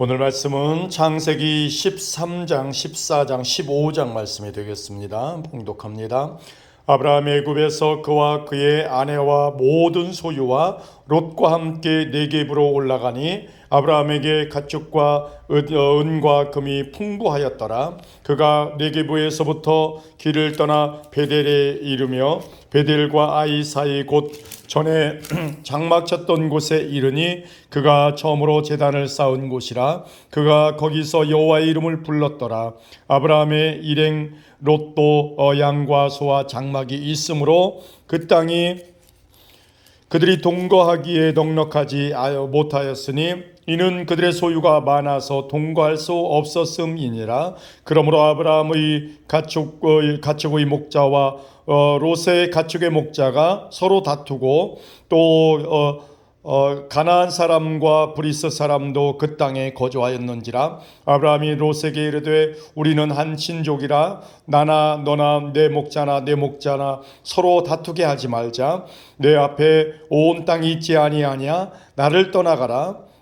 오늘 말씀은 창세기 13장, 14장, 15장 말씀이 되겠습니다. 봉독합니다. 아브라함 애굽에서 그와 그의 아내와 모든 소유와 롯과 함께 네겝으로 올라가니 아브라함에게 가축과 은과 금이 풍부하였더라. 그가 네겝에서부터 길을 떠나 베델에 이르며 베델과 아이 사이 곧 전에 장막 쳤던 곳에 이르니 그가 처음으로 제단을 쌓은 곳이라 그가 거기서 여호와의 이름을 불렀더라 아브라함의 일행 롯도 어, 양과 소와 장막이 있으므로 그 땅이 그들이 동거하기에 넉넉하지 못하였으니 이는 그들의 소유가 많아서 동거할 수 없었음이니라. 그러므로 아브라함의 가축의 가축의 목자와 어, 롯의 가축의 목자가 서로 다투고 또 어, 어, 가나안 사람과 브리스 사람도 그 땅에 거주하였는지라. 아브라함이 롯에게 이르되 우리는 한 친족이라. 나나 너나 내 목자나 내 목자나 서로 다투게 하지 말자. 내 앞에 온 땅이 있지 아니하냐? 나를 떠나가라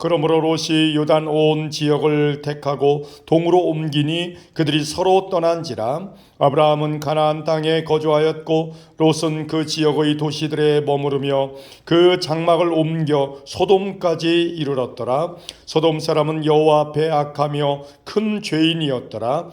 그러므로 롯이 요단 온 지역을 택하고 동으로 옮기니 그들이 서로 떠난지라. 아브라함은 가나안 땅에 거주하였고 롯은 그 지역의 도시들에 머무르며 그 장막을 옮겨 소돔까지 이르렀더라. 소돔 사람은 여호와 앞에 악하며 큰 죄인이었더라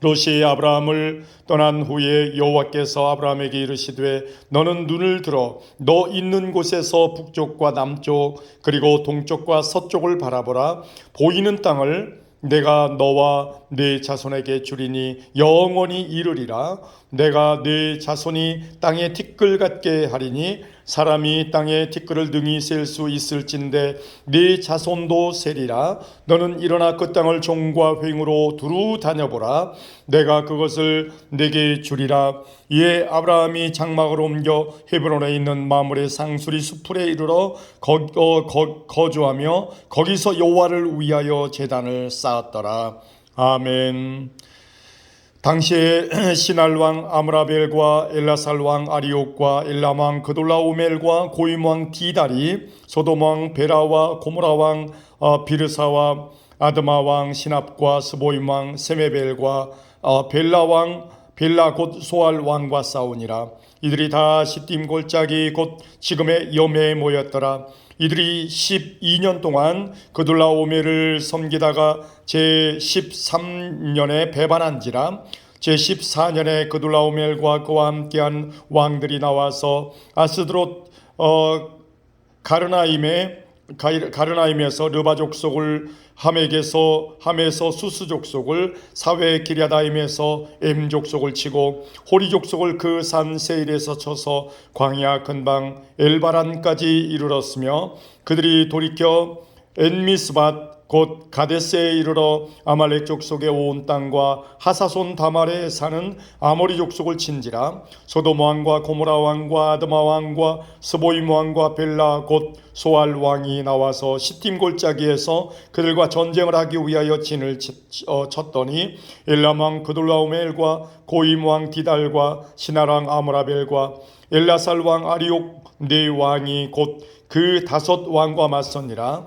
롯이 아브라함을 떠난 후에 여호와께서 아브라함에게 이르시되 너는 눈을 들어 너 있는 곳에서 북쪽과 남쪽 그리고 동쪽과 서쪽을 바라보라. 보이는 땅을 내가 너와 네 자손에게 주리니 영원히 이르리라. 내가 네 자손이 땅에 티끌 같게 하리니 사람이 땅에 티끌을 등이 셀 수 있을진데 네 자손도 세리라. 너는 일어나 그 땅을 종과 횡으로 두루 다녀보라. 내가 그것을 내게 주리라. 이에 아브라함이 장막을 옮겨 헤브론에 있는 마물의 상수리 수풀에 이르러 거, 어, 거, 거주하며 거기서 여호와를 위하여 제단을 쌓았더라. 아멘 당시에 시날 왕 아므라벨과 엘라살 왕 아리옥과 엘람 왕 그돌라오멜과 고임 왕 디달이 소돔 왕 베라와 고모라 왕 어, 비르사와 아드마 왕 시납과 스보임 왕 세메벨과 어, 벨라 왕 벨라 곧 소알 왕과 싸우니라 이들이 다 시딤 골짜기 곧 지금의 염해에 모였더라. 이들이 12년 동안 그둘라 오메를 섬기다가 제 13년에 배반한지라 제 14년에 그둘라 오멜과 그와 함께한 왕들이 나와서 아스드롯 어, 가르나임에 가르나임에서 르바 족 속을 함에게서 함에서 수스 족 속을 사회 기랴다임에서 엠 족 속을 치고 호리 족 속을 그 산 세일에서 쳐서 광야 근방 엘바란까지 이르렀으며 그들이 돌이켜 엔미스밭 곧 가데스에 이르러 아말렉 족속의 온 땅과 하사손 다말에 사는 아모리 족속을 친지라 소돔 왕과 고모라 왕과 아드마 왕과 스보임 왕과 벨라 곧 소알 왕이 나와서 시팀 골짜기에서 그들과 전쟁을 하기 위하여 진을 어, 쳤더니 엘람 왕 그돌라오멜과 고임 왕 디달과 시나랑 아므라벨과 엘라살 왕 아리옥 네 왕이 곧 그 다섯 왕과 맞섰니라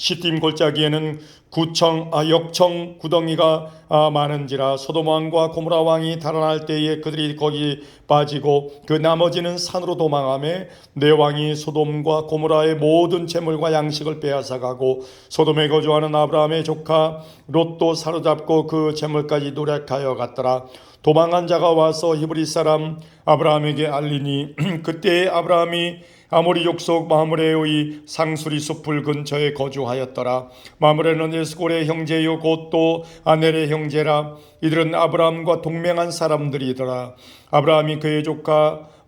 시팀 골짜기에는 구청 아 역청 구덩이가 아, 많은지라 소돔 왕과 고모라 왕이 달아날 때에 그들이 거기 빠지고 그 나머지는 산으로 도망하며 내 왕이 소돔과 고모라의 모든 재물과 양식을 빼앗아가고 소돔에 거주하는 아브라함의 조카 롯도 사로잡고 그 재물까지 노력하여 갔더라. 도망한 자가 와서 히브리 사람 아브라함에게 알리니 그때 아브라함이 아모리 족속 마므레의 상수리 숲을 근처에 거주하였더라. 마므레는 에스골의 형제요 곧 또 아넬의 형제라. 이들은 아브라함과 동맹한 사람들이더라. 아브라함이 그의 조카 어,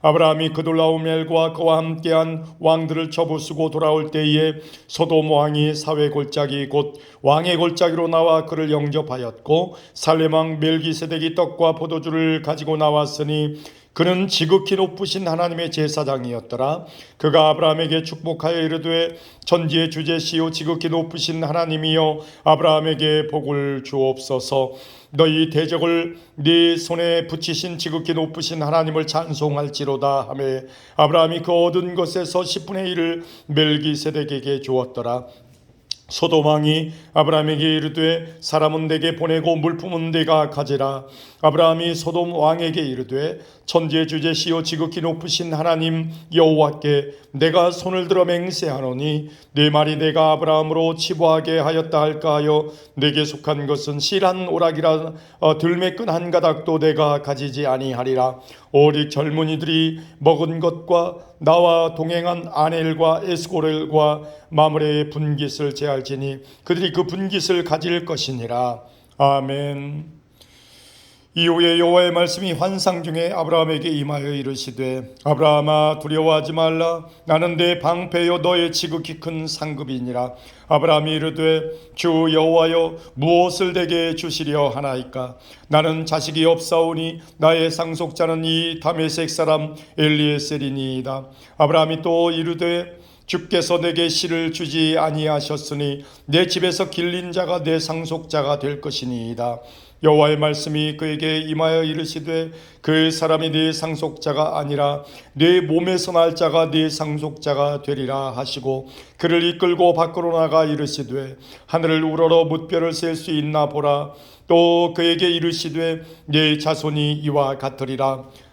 아브라함이 그돌라오멜과 그와 함께한 왕들을 쳐부수고 돌아올 때에 소돔 왕이 사회 골짜기 곧 왕의 골짜기로 나와 그를 영접하였고 살레망 멜기세덱이 떡과 포도주를 가지고 나왔으니 그는 지극히 높으신 하나님의 제사장이었더라. 그가 아브라함에게 축복하여 이르되 천지의 주제시요 지극히 높으신 하나님이여 아브라함에게 복을 주옵소서. 너희 대적을 네 손에 붙이신 지극히 높으신 하나님을 찬송할지로다 하매 아브라함이 그 얻은 것에서 10분의 1을 멜기세덱에게 주었더라. 소돔왕이 아브라함에게 이르되 사람은 내게 보내고 물품은 내가 가지라 아브라함이 소돔 왕에게 이르되 천지의 주제시요 지극히 높으신 하나님 여호와께 내가 손을 들어 맹세하노니 네 말이 내가 아브라함으로 치부하게 하였다 할까 하여 내게 속한 것은 실한 오락이라 어, 들매끈 한 가닥도 내가 가지지 아니하리라. 오직 젊은이들이 먹은 것과 나와 동행한 아넬과 에스고렐과 마므레의 분깃을 제할지니 그들이 그 분깃을 가질 것이니라. 아멘. 이후에 여호와의 말씀이 환상 중에 아브라함에게 임하여 이르시되 아브라함아 두려워하지 말라. 나는 내 방패요 너의 지극히 큰 상급이니라. 아브라함이 이르되 주 여호와여 무엇을 내게 주시려 하나이까? 나는 자식이 없사오니 나의 상속자는 이 다메섹 사람 엘리에셀이니이다. 아브라함이 또 이르되 주께서 내게 씨를 주지 아니하셨으니 내 집에서 길린 자가 내 상속자가 될 것이니이다. 여호와의 말씀이 그에게 임하여 이르시되 그 사람이 네 상속자가 아니라 네 몸에서 날 자가 네 상속자가 되리라 하시고 그를 이끌고 밖으로 나가 이르시되 하늘을 우러러 뭇별을 셀수 있나 보라. 또 그에게 이르시되 네 자손이 이와 같으리라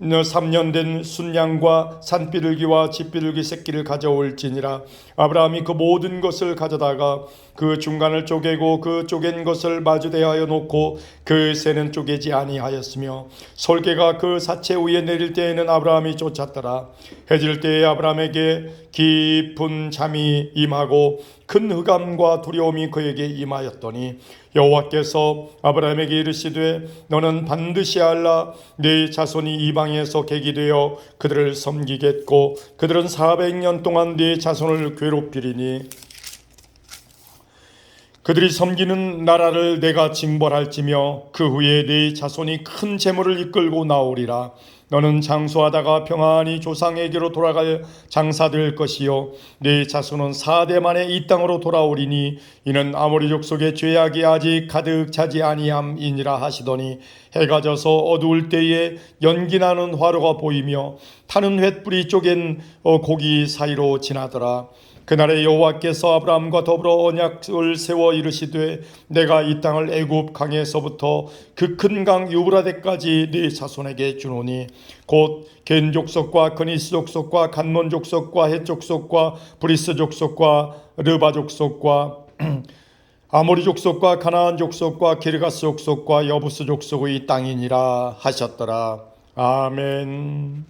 3년 된 순양과 산비둘기와 집비둘기 새끼를 가져올지니라. 아브라함이 그 모든 것을 가져다가 그 중간을 쪼개고 그 쪼갠 것을 마주 대하여 놓고 그 새는 쪼개지 아니하였으며 솔개가 그 사체 위에 내릴 때에는 아브라함이 쫓았더라. 해질 때에 아브라함에게 깊은 잠이 임하고 큰 흑암과 두려움이 그에게 임하였더니 여호와께서 아브라함에게 이르시되 너는 반드시 알라. 네 자손이 이방에서 객이 되어 그들을 섬기겠고 그들은 400년 동안 네 자손을 괴롭히리니 그들이 섬기는 나라를 내가 징벌할지며 그 후에 네 자손이 큰 재물을 이끌고 나오리라. 너는 장수하다가 평안히 조상에게로 돌아갈 장사될 것이요. 네 자손은 사대 만에 이 땅으로 돌아오리니 이는 아모리 족속의 죄악이 아직 가득 차지 아니함이니라 하시더니 해가 져서 어두울 때에 연기 나는 화로가 보이며 타는 횃불이 쪼갠 어, 고기 사이로 지나더라 그날에 여호와께서 아브라함과 더불어 언약을 세워 이르시되 내가 이 땅을 애굽 강에서부터 그 큰 강 유브라데까지 네 자손에게 주노니 곧 겐 족속과 그니스 족속과 간몬 족속과 헷 족속과 브리스 족속과 르바 족속과 아모리 족속과 가나안 족속과 게르가스 족속과 여부스 족속의 땅이니라 하셨더라 아멘.